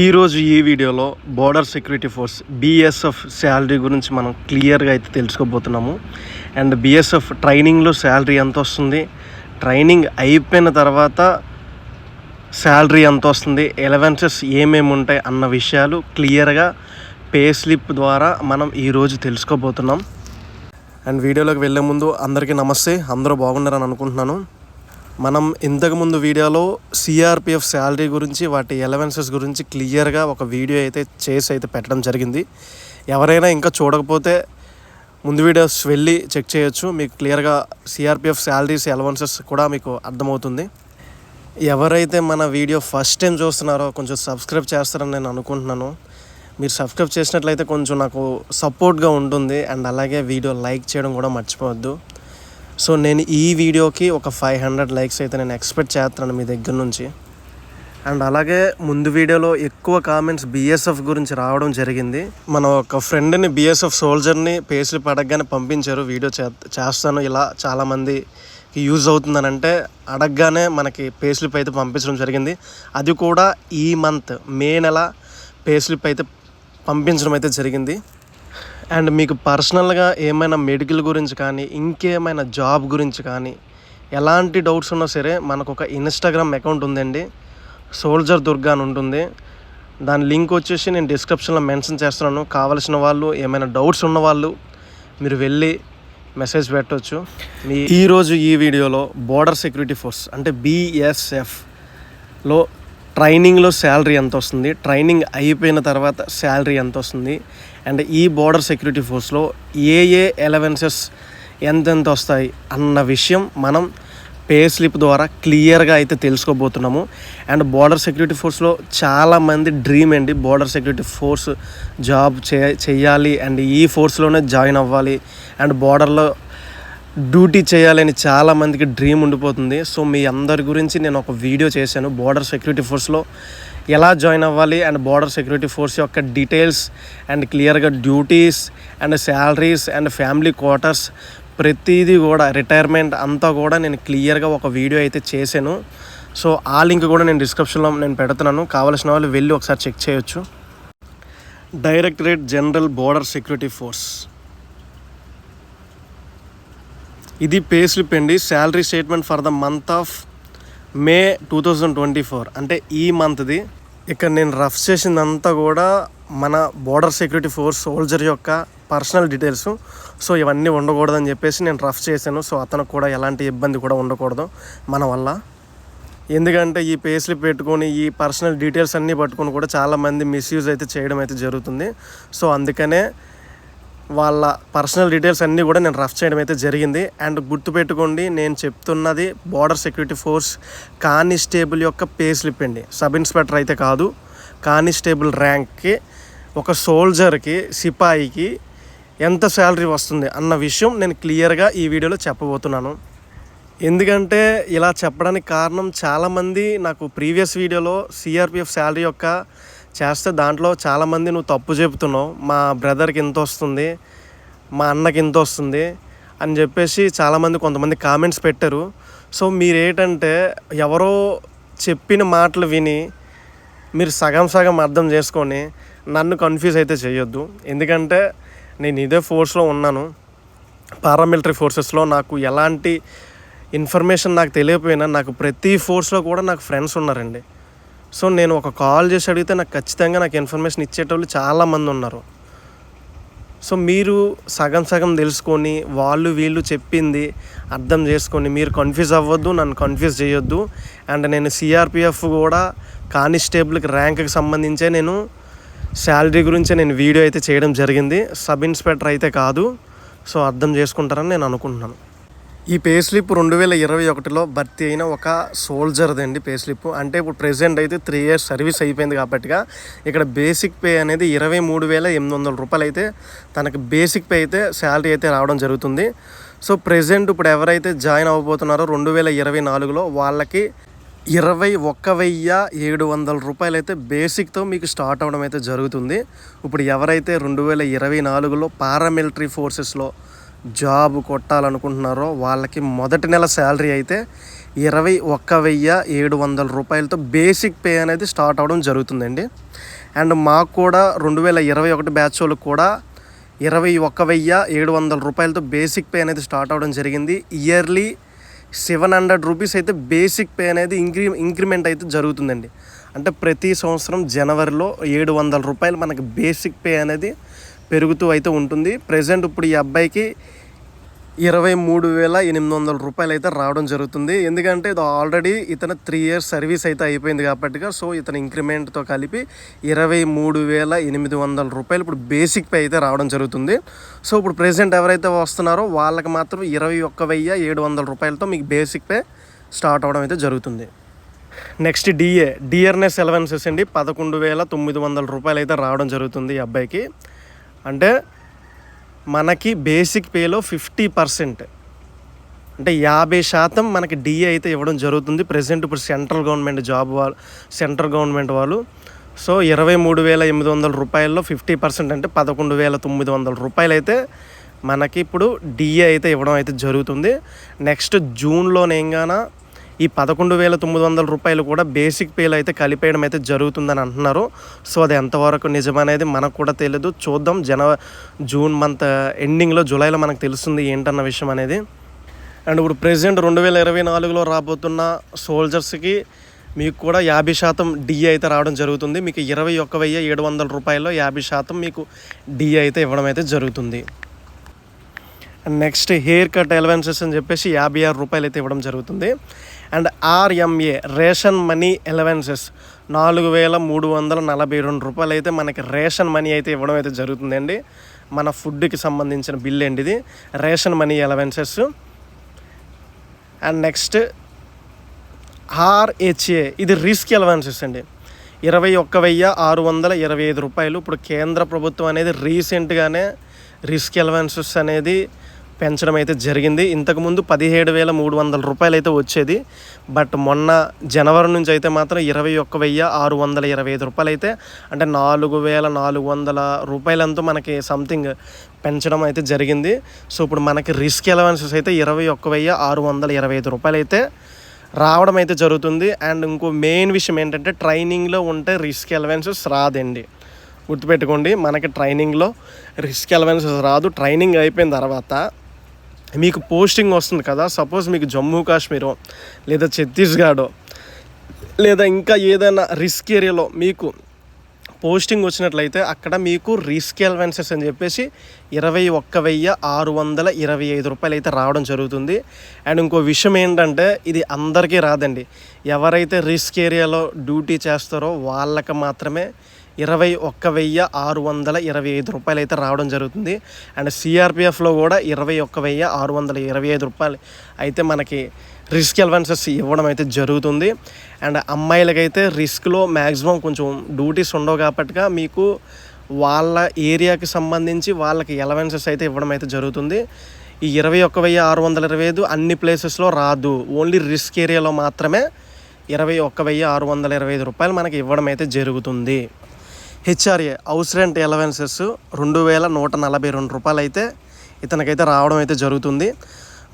ఈరోజు ఈ వీడియోలో border security force BSF salary గురించి మనం క్లియర్గా అయితే తెలుసుకోబోతున్నాము. అండ్ బీఎస్ఎఫ్ ట్రైనింగ్లో శాలరీ ఎంత వస్తుంది ట్రైనింగ్ అయిపోయిన తర్వాత శాలరీ ఎంత వస్తుంది ఎలవెన్సెస్ ఏమేమి ఉంటాయి? అన్న విషయాలు క్లియర్గా పే స్లిప్ ద్వారా మనం ఈరోజు తెలుసుకోబోతున్నాం. అండ్ వీడియోలోకి వెళ్ళే ముందు అందరికీ నమస్తే. అందరూ బాగున్నారని అనుకుంటున్నాను. మనం ఇంతకుముందు వీడియోలో సిఆర్పిఎఫ్ శాలరీ గురించి వాటి ఎలవెన్సెస్ గురించి క్లియర్గా ఒక వీడియో అయితే చేసి అయితే పెట్టడం జరిగింది. ఎవరైనా ఇంకా చూడకపోతే ముందు వీడియోస్ వెళ్ళి చెక్ చేయొచ్చు. మీకు క్లియర్గా సిఆర్పిఎఫ్ శాలరీస్ ఎలవెన్సెస్ కూడా మీకు అర్థమవుతుంది. ఎవరైతే మన వీడియో ఫస్ట్ టైం చూస్తున్నారో కొంచెం సబ్స్క్రైబ్ చేస్తారని నేను అనుకుంటున్నాను. మీరు సబ్స్క్రైబ్ చేసినట్లయితే కొంచెం నాకు సపోర్ట్గా ఉంటుంది. అండ్ అలాగే వీడియో లైక్ చేయడం కూడా మర్చిపోవద్దు. సో నేను ఈ వీడియోకి ఒక ఫైవ్ హండ్రెడ్ లైక్స్ అయితే నేను ఎక్స్పెక్ట్ చేస్తున్నాను మీ దగ్గర నుంచి. అండ్ అలాగే ముందు వీడియోలో ఎక్కువ కామెంట్స్ బీఎస్ఎఫ్ గురించి రావడం జరిగింది. మన ఒక ఫ్రెండ్ని బీఎస్ఎఫ్ సోల్జర్ని పేసులు పడగానే పంపించారు వీడియో చే చేస్తాను ఇలా చాలామంది యూజ్ అవుతుందని అంటే అడగగానే మనకి పేస్లిప్ అయితే పంపించడం జరిగింది. అది కూడా ఈ మంత్ మే నెల పేస్లిప్ అయితే పంపించడం అయితే జరిగింది. అండ్ మీకు పర్సనల్గా ఏమైనా మెడికల్ గురించి కానీ ఇంకేమైనా జాబ్ గురించి కానీ ఎలాంటి డౌట్స్ ఉన్నా సరే మనకు ఒక ఇన్స్టాగ్రామ్ అకౌంట్ ఉందండి. సోల్జర్ దుర్గా అని ఉంటుంది. దాని లింక్ వచ్చేసి నేను డిస్క్రిప్షన్లో మెన్షన్ చేస్తున్నాను. కావలసిన వాళ్ళు ఏమైనా డౌట్స్ ఉన్న వాళ్ళు మీరు వెళ్ళి మెసేజ్ పెట్టవచ్చు మీ ఈరోజు ఈ వీడియోలో బోర్డర్ సెక్యూరిటీ ఫోర్స్ అంటే బీఎస్ఎఫ్లో ట్రైనింగ్లో శాలరీ ఎంత వస్తుంది ట్రైనింగ్ అయిపోయిన తర్వాత శాలరీ ఎంత వస్తుంది అండ్ ఈ బోర్డర్ సెక్యూరిటీ ఫోర్స్లో ఏ ఏ ఎలవెన్సెస్ ఎంతెంత వస్తాయి అన్న విషయం మనం పే స్లిప్ ద్వారా క్లియర్గా అయితే తెలుసుకోబోతున్నాము. అండ్ బోర్డర్ సెక్యూరిటీ ఫోర్స్లో చాలామంది డ్రీమ్ అండి బోర్డర్ సెక్యూరిటీ ఫోర్స్ జాబ్ చే చేయాలి అండ్ ఈ ఫోర్స్లోనే జాయిన్ అవ్వాలి. అండ్ బోర్డర్లో డ్యూటీ చేయాలని చాలామందికి డ్రీమ్ ఉండిపోతుంది. సో మీ అందరి గురించి నేను ఒక వీడియో చేశాను. బోర్డర్ సెక్యూరిటీ ఫోర్స్లో ఎలా జాయిన్ అవ్వాలి అండ్ బార్డర్ సెక్యూరిటీ ఫోర్స్ యొక్క డీటెయిల్స్ అండ్ క్లియర్గా duties and salaries and family quarters ప్రతిదీ కూడా రిటైర్మెంట్ అంతా కూడా నేను క్లియర్గా ఒక వీడియో అయితే చేశాను. సో ఆ లింక్ కూడా నేను డిస్క్రిప్షన్లో నేను పెడుతున్నాను. కావాల్సిన వాళ్ళు వెళ్ళి ఒకసారి చెక్ చేయొచ్చు. Directorate general border security force ఇది పే స్లిప్ అండి. Salary statement for the month of May two thousand twenty four అంటే ఈ మంత్ది ఇక్కడ నేను రఫ్ చేసిందంతా కూడా మన బోర్డర్ సెక్యూరిటీ ఫోర్స్ సోల్జర్ యొక్క పర్సనల్ డీటెయిల్స్ సో ఇవన్నీ ఉండకూడదని చెప్పేసి నేను రఫ్ చేశాను. సో అతనికి కూడా ఎలాంటి ఇబ్బంది కూడా ఉండకూడదు మన వల్ల. ఎందుకంటే ఈ పేస్లు పెట్టుకొని ఈ పర్సనల్ డీటెయిల్స్ అన్నీ పట్టుకొని కూడా చాలామంది మిస్యూజ్ అయితే చేయడం అయితే జరుగుతుంది. సో అందుకనే వాళ్ళ పర్సనల్ డీటెయిల్స్ అన్నీ కూడా నేను రఫ్ చేయడం అయితే జరిగింది. అండ్ గుర్తుపెట్టుకోండి నేను చెప్తున్నది బార్డర్ సెక్యూరిటీ ఫోర్స్ కానిస్టేబుల్ యొక్క పే స్లిప్ అండి. సబ్ ఇన్స్పెక్టర్ అయితే కాదు కానిస్టేబుల్ ర్యాంక్కి ఒక సోల్జర్కి సిపాయికి ఎంత శాలరీ వస్తుంది అన్న విషయం నేను క్లియర్గా ఈ వీడియోలో చెప్పబోతున్నాను. ఎందుకంటే ఇలా చెప్పడానికి కారణం చాలామంది నాకు ప్రీవియస్ వీడియోలో సిఆర్పిఎఫ్ శాలరీ యొక్క చేస్తే దాంట్లో చాలామంది నువ్వు తప్పు చెబుతున్నావు మా బ్రదర్కి ఇంత వస్తుంది మా అన్నకి ఇంత వస్తుంది అని చెప్పేసి చాలామంది కొంతమంది కామెంట్స్ పెట్టారు. సో మీరు ఏంటంటే ఎవరో చెప్పిన మాటలు విని మీరు సగం సగం అర్థం చేసుకొని నన్ను కన్ఫ్యూజ్ అయితే చేయొద్దు. ఎందుకంటే నేను ఇదే ఫోర్స్లో ఉన్నాను. పారామిలిటరీ ఫోర్సెస్లో నాకు ఎలాంటి ఇన్ఫర్మేషన్ నాకు తెలియకపోయినా నాకు ప్రతి ఫోర్స్లో కూడా నాకు ఫ్రెండ్స్ ఉన్నారండి. సో నేను ఒక కాల్ చేసి అడిగితే నాకు ఖచ్చితంగా నాకు ఇన్ఫర్మేషన్ ఇచ్చేటోళ్ళు చాలామంది ఉన్నారు. సో మీరు సగం సగం తెలుసుకొని వాళ్ళు వీళ్ళు చెప్పింది అర్థం చేసుకొని మీరు కన్ఫ్యూజ్ అవ్వద్దు నన్ను కన్ఫ్యూజ్ చేయొద్దు. అండ్ నేను సిఆర్పిఎఫ్ కూడా కానిస్టేబుల్కి ర్యాంక్కి సంబంధించే నేను శాలరీ గురించే నేను వీడియో అయితే చేయడం జరిగింది. సబ్ ఇన్స్పెక్టర్ అయితే కాదు. సో అర్థం చేసుకుంటారని నేను అనుకుంటున్నాను. ఈ పే స్లిప్ రెండు వేల ఇరవై ఒకటిలో భర్తీ అయిన ఒక సోల్జర్ది అండి పే స్లిప్. అంటే ఇప్పుడు ప్రెసెంట్ అయితే త్రీ ఇయర్స్ సర్వీస్ అయిపోయింది కాబట్టిగా ఇక్కడ బేసిక్ పే అనేది ఇరవై మూడు వేల ఎనిమిది వందల రూపాయలు అయితే తనకు బేసిక్ పే అయితే శాలరీ అయితే రావడం జరుగుతుంది. సో ప్రెసెంట్ ఇప్పుడు ఎవరైతే జాయిన్ అవ్వబోతున్నారో రెండు వేల ఇరవై నాలుగులో వాళ్ళకి ఇరవై ఒక్క వెయ్యి ఏడు వందల రూపాయలు అయితే బేసిక్తో మీకు స్టార్ట్ అవ్వడం అయితే జరుగుతుంది. ఇప్పుడు ఎవరైతే రెండు వేల ఇరవై నాలుగులో పారామిలిటరీ ఫోర్సెస్లో జాబ్ కొట్టాలనుకుంటున్నారో వాళ్ళకి మొదటి నెల శాలరీ అయితే ఇరవై ఒక్క వెయ్యి ఏడు వందల రూపాయలతో బేసిక్ పే అనేది స్టార్ట్ అవ్వడం జరుగుతుందండి. అండ్ మాకు కూడా రెండు వేల ఇరవై ఒకటి బ్యాచ్ వాళ్ళకి కూడా ఇరవై ఒక్క వెయ్యి ఏడు వందల రూపాయలతో బేసిక్ పే అనేది స్టార్ట్ అవ్వడం జరిగింది. ఇయర్లీ సెవెన్ హండ్రెడ్ రూపీస్ అయితే బేసిక్ పే అనేది ఇంక్రీ ఇంక్రిమెంట్ అయితే జరుగుతుందండి. అంటే ప్రతి సంవత్సరం జనవరిలో ఏడు వందల రూపాయలు మనకి బేసిక్ పే అనేది పెరుగుతూ అయితే ఉంటుంది. ప్రజెంట్ ఇప్పుడు ఈ అబ్బాయికి ఇరవై మూడు వేల ఎనిమిది వందల రూపాయలు అయితే రావడం జరుగుతుంది. ఎందుకంటే ఇది ఆల్రెడీ ఇతను త్రీ ఇయర్స్ సర్వీస్ అయితే అయిపోయింది కాబట్టిగా సో ఇతను ఇంక్రిమెంట్తో కలిపి ఇరవై మూడు వేల ఎనిమిది వందల రూపాయలు ఇప్పుడు బేసిక్ పే అయితే రావడం జరుగుతుంది. సో ఇప్పుడు ప్రెసెంట్ ఎవరైతే వస్తున్నారో వాళ్ళకి మాత్రం ఇరవై ఒక్క వెయ్యి ఏడు వందల రూపాయలతో మీకు బేసిక్ పే స్టార్ట్ అవడం అయితే జరుగుతుంది. నెక్స్ట్ డిఏ డిఆర్ఎస్ ఎలవెన్సెస్ అండి. పదకొండు వేల తొమ్మిది వందల రూపాయలు అయితే రావడం జరుగుతుంది ఈ అబ్బాయికి. అంటే మనకి బేసిక్ పేలో ఫిఫ్టీ పర్సెంట్ అంటే యాభై శాతం మనకి డిఏ అయితే ఇవ్వడం జరుగుతుంది. ప్రజెంట్ ఇప్పుడు సెంట్రల్ గవర్నమెంట్ జాబ్ వాళ్ళు సెంట్రల్ గవర్నమెంట్ వాళ్ళు. సో ఇరవై మూడు వేల ఎనిమిది వందల రూపాయల్లో ఫిఫ్టీ పర్సెంట్ అంటే పదకొండు వేల తొమ్మిది వందల రూపాయలు అయితే మనకి ఇప్పుడు డిఏ అయితే ఇవ్వడం అయితే జరుగుతుంది. నెక్స్ట్ జూన్లోనేగానా ఈ పదకొండు వేల తొమ్మిది వందల రూపాయలు కూడా బేసిక్ పేలు అయితే కలిపేయడం అయితే జరుగుతుందని అంటున్నారు. సో అది ఎంతవరకు నిజమనేది మనకు కూడా తెలియదు చూద్దాం. జనవ జూన్ మంత్ ఎండింగ్లో జూలైలో మనకు తెలుస్తుంది ఏంటన్న విషయం అనేది. అండ్ ఇప్పుడు ప్రెసెంట్ రెండు వేల ఇరవై నాలుగులో రాబోతున్న సోల్జర్స్కి మీకు కూడా యాభై శాతం డీ అయితే రావడం జరుగుతుంది. మీకు ఇరవై ఒక్క వెయ్యి ఏడు వందల రూపాయల్లో యాభై శాతం మీకు డీ అయితే ఇవ్వడం అయితే జరుగుతుంది. నెక్స్ట్ హెయిర్ కట్ ఎలవెన్సెస్ అని చెప్పేసి యాభై ఆరు రూపాయలు అయితే ఇవ్వడం జరుగుతుంది. And RMA ration money allowances నాలుగు వేల మూడు వందల నలభై రెండు రూపాయలు అయితే మనకి రేషన్ మనీ అయితే ఇవ్వడం అయితే జరుగుతుందండి. మన ఫుడ్కి సంబంధించిన బిల్ అండి ఇది. Ration money allowances. And next RHA ఇది రిస్క్ ఎలవెన్సెస్ అండి. ఇరవై ఒక్క వెయ్యి ఆరు వందల ఇరవై ఐదు రూపాయలు. ఇప్పుడు కేంద్ర ప్రభుత్వం అనేది రీసెంట్గానే రిస్క్ ఎలవెన్సెస్ అనేది పెంచడం అయితే జరిగింది ఇంతకుముందు పదిహేడు వేల మూడు వందల రూపాయలు అయితే వచ్చేది. బట్ మొన్న జనవరి నుంచి అయితే మాత్రం ఇరవై ఒక్క వెయ్యి ఆరు వందల ఇరవై ఐదు రూపాయలు అయితే అంటే నాలుగు వేల నాలుగు వందల రూపాయలంతా మనకి సంథింగ్ పెంచడం అయితే జరిగింది. సో ఇప్పుడు మనకి రిస్క్ ఎలవెన్సెస్ అయితే ఇరవై ఒక్క వెయ్యి ఆరు వందల ఇరవై ఐదు రూపాయలు అయితే రావడం అయితే జరుగుతుంది. అండ్ ఇంకో మెయిన్ విషయం ఏంటంటే ట్రైనింగ్లో ఉంటే రిస్క్ ఎలవెన్సెస్ రాదండి. గుర్తుపెట్టుకోండి మనకి ట్రైనింగ్లో రిస్క్ ఎలవెన్సెస్ రాదు. ట్రైనింగ్ అయిపోయిన తర్వాత మీకు పోస్టింగ్ వస్తుంది కదా. సపోజ్ మీకు జమ్మూ కాశ్మీరో లేదా ఛత్తీస్గఢో లేదా ఇంకా ఏదైనా రిస్క్ ఏరియాలో మీకు పోస్టింగ్ వచ్చినట్లయితే అక్కడ మీకు రిస్క్ అలవెన్సెస్ అని చెప్పేసి ఇరవై ఒక్క వెయ్యి ఆరు వందల ఇరవై ఐదు రూపాయలు అయితే రావడం జరుగుతుంది. అండ్ ఇంకో విషయం ఏంటంటే ఇది అందరికీ రాదండి. ఎవరైతే రిస్క్ ఏరియాలో డ్యూటీ చేస్తారో వాళ్ళకి మాత్రమే ఇరవై ఒక్క వెయ్యి ఆరు వందల ఇరవై ఐదు రూపాయలు అయితే రావడం జరుగుతుంది. అండ్ సిఆర్పిఎఫ్లో కూడా ఇరవై ఒక్క వెయ్యి ఆరు వందల ఇరవై ఐదు రూపాయలు అయితే మనకి రిస్క్ ఎలవెన్సెస్ ఇవ్వడం అయితే జరుగుతుంది. అండ్ అమ్మాయిలకైతే రిస్క్లో మ్యాక్సిమం కొంచెం డ్యూటీస్ ఉండవు కాబట్టిగా మీకు వాళ్ళ ఏరియాకి సంబంధించి వాళ్ళకి ఎలవెన్సెస్ అయితే ఇవ్వడం అయితే జరుగుతుంది. ఈ ఇరవై ఒక్క వెయ్యి ఆరు వందల ఇరవై ఐదు అన్ని ప్లేసెస్లో రాదు. ఓన్లీ రిస్క్ ఏరియాలో మాత్రమే ఇరవై ఒక్క వెయ్యి ఆరు వందల ఇరవై ఐదు రూపాయలు మనకి ఇవ్వడం అయితే జరుగుతుంది. హెచ్ఆర్ఏ హౌస్ రెంట్ ఎలవెన్సెస్ రెండు వేల నూట నలభై రెండు రూపాయలు అయితే ఇతనికైతే రావడం అయితే జరుగుతుంది.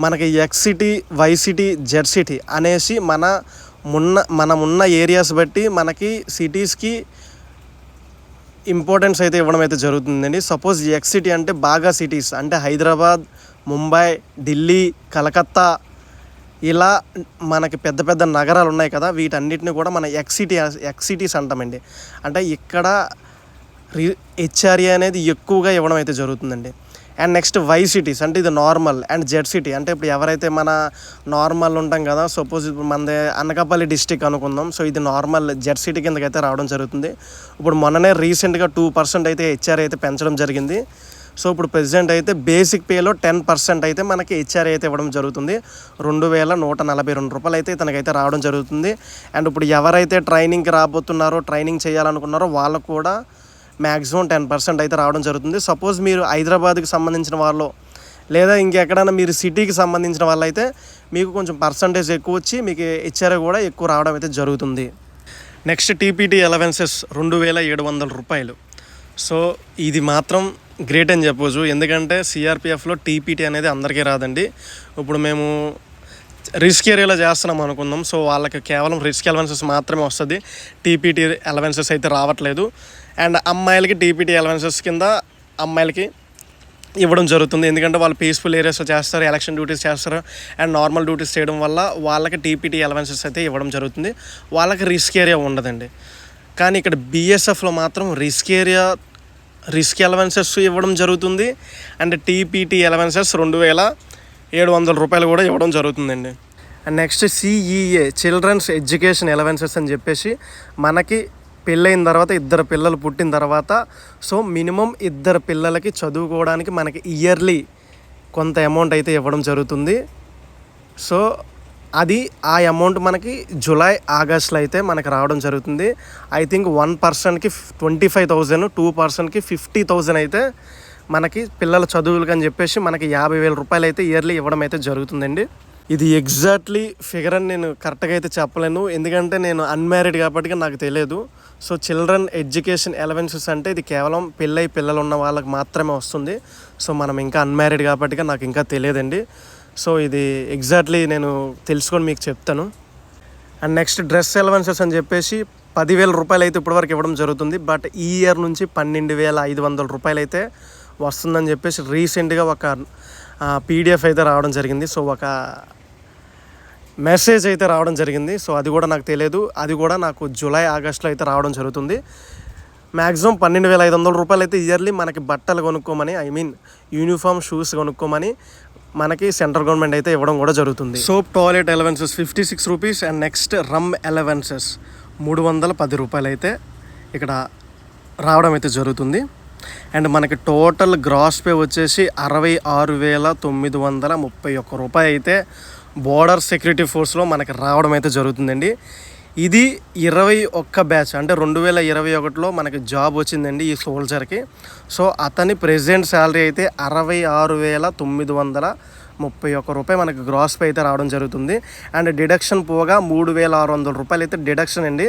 మనకి X city Y city Z city అనేసి మన మున్న మనమున్న ఏరియాస్ బట్టి మనకి సిటీస్కి ఇంపార్టెన్స్ అయితే ఇవ్వడం అయితే జరుగుతుందండి. సపోజ్ ఎక్స్ సిటీ అంటే బాగా సిటీస్ అంటే హైదరాబాద్ ముంబై ఢిల్లీ కలకత్తా ఇలా మనకి పెద్ద పెద్ద నగరాలు ఉన్నాయి కదా వీటన్నిటిని కూడా మన ఎక్సిటీ ఎక్సిటీస్ అంటామండి. అంటే ఇక్కడ రి హెచ్ఆర్ఏ అనేది ఎక్కువగా ఇవ్వడం అయితే జరుగుతుందండి. అండ్ నెక్స్ట్ వై సిటీస్ అంటే ఇది నార్మల్ అండ్ జెడ్ సిటీ. అంటే ఇప్పుడు ఎవరైతే మన నార్మల్ ఉంటాం కదా సపోజ్ ఇప్పుడు మనది అనకాపల్లి డిస్టిక్ అనుకుందాం. సో ఇది నార్మల్ జెడ్ సిటీ కిందకైతే రావడం జరుగుతుంది. ఇప్పుడు మొన్ననే రీసెంట్గా టూ పర్సెంట్ అయితే హెచ్ఆర్ అయితే పెంచడం జరిగింది. సో ఇప్పుడు ప్రెసిడెంట్ అయితే బేసిక్ పేలో టెన్ పర్సెంట్ అయితే మనకి హెచ్ఆర్ అయితే ఇవ్వడం జరుగుతుంది. రెండు వేల నూట నలభై రెండు రూపాయలు అయితే తనకైతే రావడం జరుగుతుంది. అండ్ ఇప్పుడు ఎవరైతే ట్రైనింగ్కి రాబోతున్నారో ట్రైనింగ్ చేయాలనుకున్నారో వాళ్ళకు కూడా మ్యాక్సిమం టెన్ పర్సెంట్ అయితే రావడం జరుగుతుంది. సపోజ్ మీరు హైదరాబాద్కి సంబంధించిన వాళ్ళు లేదా ఇంకెక్కడైనా మీరు సిటీకి సంబంధించిన వాళ్ళైతే మీకు కొంచెం పర్సంటేజ్ ఎక్కువ వచ్చి మీకు హెచ్ఆర్ఏ కూడా ఎక్కువ రావడం అయితే జరుగుతుంది. నెక్స్ట్ టీపీటీ ఎలవెన్సెస్ రెండు వేల ఏడు వందల రూపాయలు. సో ఇది మాత్రం గ్రేట్ అని చెప్పొచ్చు. ఎందుకంటే సిఆర్పిఎఫ్లో టీపీటీ అనేది అందరికీ రాదండి. ఇప్పుడు మేము రిస్క్ ఏరియాలో చేస్తున్నాం అనుకుందాం. సో వాళ్ళకి కేవలం రిస్క్ అలవెన్సెస్ మాత్రమే వస్తుంది. టీపీటీ అలవెన్సెస్ అయితే రావట్లేదు. అండ్ అమ్మాయిలకి టీపీటీ అలవెన్సెస్ కింద అమ్మాయిలకి ఇవ్వడం జరుగుతుంది. ఎందుకంటే వాళ్ళు పీస్ఫుల్ ఏరియాస్లో చేస్తారు ఎలక్షన్ డ్యూటీస్ చేస్తారు. అండ్ నార్మల్ డ్యూటీస్ చేయడం వల్ల వాళ్ళకి టీపీటీ అలవెన్సెస్ అయితే ఇవ్వడం జరుగుతుంది. వాళ్ళకి రిస్క్ ఏరియా ఉండదండి. కానీ ఇక్కడ బీఎస్ఎఫ్లో మాత్రం రిస్క్ ఏరియా రిస్క్ అలవెన్సెస్ ఇవ్వడం జరుగుతుంది. అండ్ టీపీటీ ఎలవెన్సెస్ రెండు వేల ఏడు వందల రూపాయలు కూడా ఇవ్వడం జరుగుతుందండి. And next CEA children's education allowances అని చెప్పేసి మనకి పెళ్ళైన తర్వాత ఇద్దరు పిల్లలు పుట్టిన తర్వాత సో మినిమం ఇద్దరు పిల్లలకి చదువుకోవడానికి మనకి ఇయర్లీ కొంత అమౌంట్ అయితే ఇవ్వడం జరుగుతుంది. సో అది ఆ అమౌంట్ మనకి జూలై ఆగస్ట్లో అయితే మనకి రావడం జరుగుతుంది. ఐ థింక్ వన్ పర్సన్కి ట్వంటీ ఫైవ్ థౌజండ్ టూ పర్సన్కి ఫిఫ్టీ థౌజండ్ అయితే మనకి పిల్లల చదువులకు అని చెప్పేసి మనకి యాభై వేల రూపాయలు అయితే ఇయర్లీ ఇవ్వడం అయితే జరుగుతుందండి. ఇది ఎగ్జాక్ట్లీ ఫిగర్ అని నేను కరెక్ట్గా అయితే చెప్పలేను. ఎందుకంటే నేను అన్మ్యారీడ్ కాబట్టి నాకు తెలియదు. సో చిల్డ్రన్ ఎడ్యుకేషన్ అలవెన్సెస్ అంటే ఇది కేవలం పెళ్ళై పిల్లలు ఉన్న వాళ్ళకి మాత్రమే వస్తుంది. సో మనం ఇంకా అన్మ్యారీడ్ కాబట్టి నాకు ఇంకా తెలియదండి. సో ఇది ఎగ్జాక్ట్లీ నేను తెలుసుకొని మీకు చెప్తాను. అండ్ నెక్స్ట్ డ్రెస్ అలవెన్సెస్ అని చెప్పేసి పదివేల రూపాయలు అయితే ఇప్పటివరకు ఇవ్వడం జరుగుతుంది. బట్ ఈ ఇయర్ నుంచి పన్నెండు వేల ఐదు వందల రూపాయలు అయితే వస్తుందని చెప్పేసి రీసెంట్గా ఒక పీడిఎఫ్ అయితే రావడం జరిగింది. సో ఒక మెసేజ్ అయితే రావడం జరిగింది. సో అది కూడా నాకు తెలియదు. అది కూడా నాకు జూలై ఆగస్ట్లో అయితే రావడం జరుగుతుంది. మ్యాక్సిమం పన్నెండు వేల ఐదు వందల రూపాయలు అయితే ఇయర్లీ మనకి బట్టలు కొనుక్కోమని ఐ మీన్ యూనిఫామ్ షూస్ కొనుక్కోమని మనకి సెంట్రల్ గవర్నమెంట్ అయితే ఇవ్వడం కూడా జరుగుతుంది. Soap toilet allowances fifty six rupees and next rum allowances మూడు వందల పది రూపాయలు అయితే ఇక్కడ రావడం అయితే జరుగుతుంది. అండ్ మనకి టోటల్ గ్రాస్ పే వచ్చేసి అరవై ఆరు వేల తొమ్మిది వందల ముప్పై ఒక్క రూపాయి అయితే బోర్డర్ సెక్యూరిటీ ఫోర్స్లో మనకి రావడం అయితే జరుగుతుందండి ఇది ఇరవై ఒక్క బ్యాచ్ అంటే రెండు వేల ఇరవై ఒకటిలో మనకి జాబ్ వచ్చిందండి ఈ సోల్జర్కి. సో అతని ప్రెజెంట్ శాలరీ అయితే అరవై ఆరు వేల తొమ్మిది వందల ముప్పై ఒక్క రూపాయి మనకి గ్రాస్ పే అయితే రావడం జరుగుతుంది. అండ్ డిడక్షన్ పోగా మూడు వేల ఆరు వందల రూపాయలు అయితే డిడక్షన్ అండి.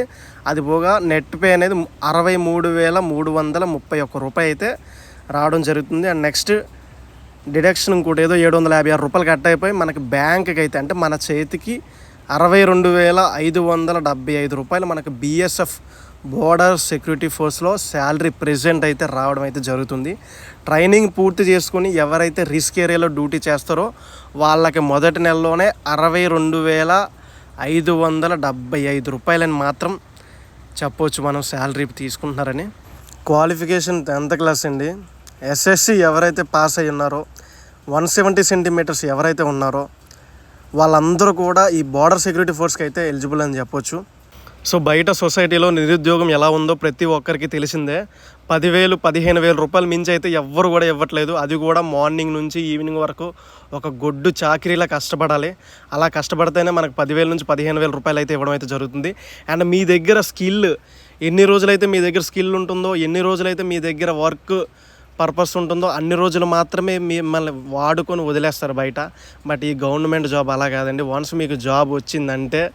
అది పోగా నెట్ పే అనేది అరవై మూడు వేల మూడు వందల ముప్పై ఒక్క రూపాయి అయితే రావడం జరుగుతుంది. అండ్ నెక్స్ట్ డిడక్షన్ ఇంకోటి ఏదో ఏడు వందల యాభై ఆరు రూపాయలు కట్ అయిపోయి మనకి బ్యాంక్కి అయితే అంటే మన చేతికి అరవై రెండు వేల ఐదు వందల డెబ్బై ఐదు రూపాయలు మనకు బీఎస్ఎఫ్ బోర్డర్ సెక్యూరిటీ ఫోర్స్లో శాలరీ ప్రెజెంట్ అయితే రావడం అయితే జరుగుతుంది. ట్రైనింగ్ పూర్తి చేసుకుని ఎవరైతే రిస్క్ ఏరియాలో డ్యూటీ చేస్తారో వాళ్ళకి మొదటి నెలలోనే అరవై రెండు వేల ఐదు వందల డెబ్బై ఐదు రూపాయలని మాత్రం చెప్పవచ్చు మనం శాలరీ తీసుకుంటున్నారని. క్వాలిఫికేషన్ టెన్త్ క్లాస్ అండి. ఎస్ఎస్సి ఎవరైతే పాస్ అయి ఉన్నారో వన్ సెవెంటీ సెంటీమీటర్స్ ఎవరైతే ఉన్నారో వాళ్ళందరూ కూడా ఈ బార్డర్ సెక్యూరిటీ ఫోర్స్కి అయితే ఎలిజిబుల్ అని చెప్పొచ్చు. సో బయట సొసైటీలో నిరుద్యోగం ఎలా ఉందో ప్రతి ఒక్కరికి తెలిసిందే. పదివేలు పదిహేను వేల రూపాయలు మించి అయితే ఎవ్వరు కూడా ఇవ్వట్లేదు. అది కూడా మార్నింగ్ నుంచి ఈవినింగ్ వరకు ఒక గొడ్డు చాకరీలా కష్టపడాలి. అలా కష్టపడితేనే మనకు పదివేల నుంచి పదిహేను వేల రూపాయలు అయితే ఇవ్వడం అయితే జరుగుతుంది. అండ్ మీ దగ్గర స్కిల్ ఎన్ని రోజులైతే మీ దగ్గర స్కిల్ ఉంటుందో ఎన్ని రోజులైతే మీ దగ్గర వర్క్ పర్పస్ ఉంటుందో అన్ని రోజులు మాత్రమే మిమ్మల్ని వాడుకొని వదిలేస్తారు బయట. బట్ ఈ గవర్నమెంట్ జాబ్ అలా కాదండి. వన్స్ మీకు జాబ్ వచ్చిందంటే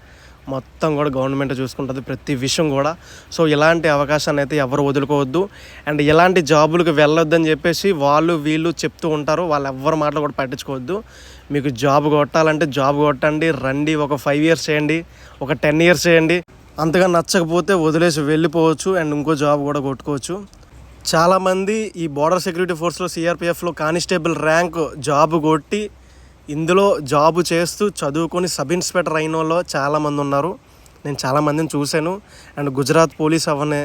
మొత్తం కూడా గవర్నమెంట్ చూసుకుంటుంది ప్రతి విషయం కూడా. సో ఇలాంటి అవకాశాన్ని అయితే ఎవరు వదులుకోవద్దు. అండ్ ఇలాంటి జాబులకు వెళ్ళొద్దని చెప్పేసి వాళ్ళు వీళ్ళు చెప్తూ ఉంటారు. వాళ్ళు ఎవరి మాటలు కూడా పట్టించుకోవద్దు. మీకు జాబ్ కొట్టాలంటే జాబ్ కొట్టండి. రండి ఒక ఫైవ్ ఇయర్స్ చేయండి ఒక టెన్ ఇయర్స్ చేయండి. అంతగా నచ్చకపోతే వదిలేసి వెళ్ళిపోవచ్చు. అండ్ ఇంకో జాబ్ కూడా కొట్టుకోవచ్చు. చాలామంది ఈ బార్డర్ సెక్యూరిటీ ఫోర్స్లో సిఆర్పిఎఫ్లో కానిస్టేబుల్ ర్యాంక్ జాబ్ కొట్టి ఇందులో జాబు చేస్తూ చదువుకొని సబ్ ఇన్స్పెక్టర్ అయిన వాళ్ళు చాలామంది ఉన్నారు. నేను చాలామందిని చూశాను. అండ్ గుజరాత్ పోలీస్ అవనే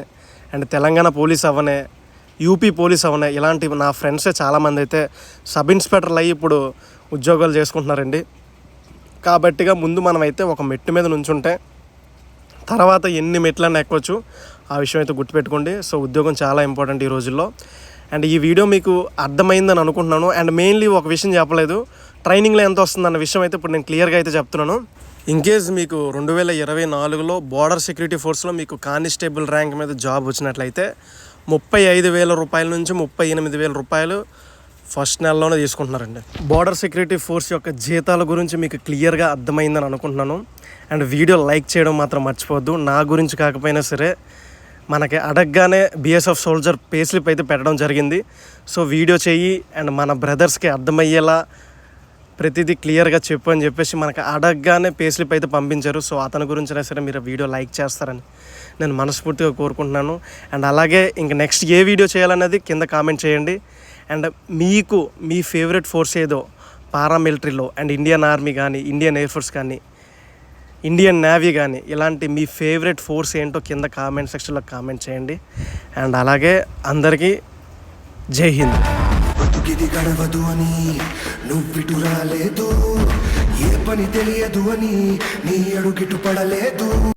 అండ్ తెలంగాణ పోలీస్ అవనే యూపీ పోలీస్ అవనే ఇలాంటి నా ఫ్రెండ్సే చాలామంది అయితే సబ్ ఇన్స్పెక్టర్లు అయ్యి ఇప్పుడు ఉద్యోగాలు చేసుకుంటున్నారండి. కాబట్టిగా ముందు మనమైతే ఒక మెట్టు మీద నుంచుంటే తర్వాత ఎన్ని మెట్లన్నా ఎక్కొచ్చు ఆ విషయం అయితే గుర్తుపెట్టుకోండి. సో ఉద్యోగం చాలా ఇంపార్టెంట్ ఈ రోజుల్లో. అండ్ ఈ వీడియో మీకు అర్థమైందని అనుకుంటున్నాను. అండ్ మెయిన్లీ ఒక విషయం చెప్పలేదు ట్రైనింగ్లో ఎంత వస్తుందన్న విషయం అయితే ఇప్పుడు నేను క్లియర్గా అయితే చెప్తున్నాను. ఇన్ కేస్ మీకు రెండు వేల ఇరవై నాలుగులో బార్డర్ సెక్యూరిటీ ఫోర్స్లో మీకు కానిస్టేబుల్ ర్యాంక్ మీద జాబ్ వచ్చినట్లయితే ముప్పై ఐదు వేల రూపాయల నుంచి ముప్పై ఎనిమిది వేల రూపాయలు ఫస్ట్ నెలలోనే తీసుకుంటున్నారండి. బార్డర్ సెక్యూరిటీ ఫోర్స్ యొక్క జీతాల గురించి మీకు క్లియర్గా అర్థమైందని అనుకుంటున్నాను. అండ్ వీడియో లైక్ చేయడం మాత్రం మర్చిపోవద్దు. నా గురించి కాకపోయినా సరే మనకి అడగగానే బిఎస్ఎఫ్ సోల్జర్ పేస్లిప్ అయితే పెట్టడం జరిగింది. సో వీడియో చెయ్యి అండ్ మన బ్రదర్స్కి అర్థమయ్యేలా ప్రతిదీ క్లియర్గా చెప్పు అని చెప్పేసి మనకు అడగగానే పేస్లిప్ అయితే పంపించారు. సో అతని గురించినా సరే మీరు వీడియో లైక్ చేస్తారని నేను మనస్ఫూర్తిగా కోరుకుంటున్నాను. అండ్ అలాగే ఇంక నెక్స్ట్ ఏ వీడియో చేయాలన్నది కింద కామెంట్ చేయండి. అండ్ మీకు మీ ఫేవరెట్ ఫోర్స్ ఏదో పారామిలిటరీలో అండ్ ఇండియన్ ఆర్మీ కానీ ఇండియన్ ఎయిర్ ఫోర్స్ కానీ ఇండియన్ నేవీ కానీ ఇలాంటి మీ ఫేవరెట్ ఫోర్స్ ఏంటో కింద కామెంట్ సెక్షన్లో కామెంట్ చేయండి. అండ్ అలాగే అందరికీ జై హింద్. బతుకిది గడవదు అని నువ్విటు రాలేదు. ఏ పని తెలియదు అని నీ అడుగిటు పడలేదు.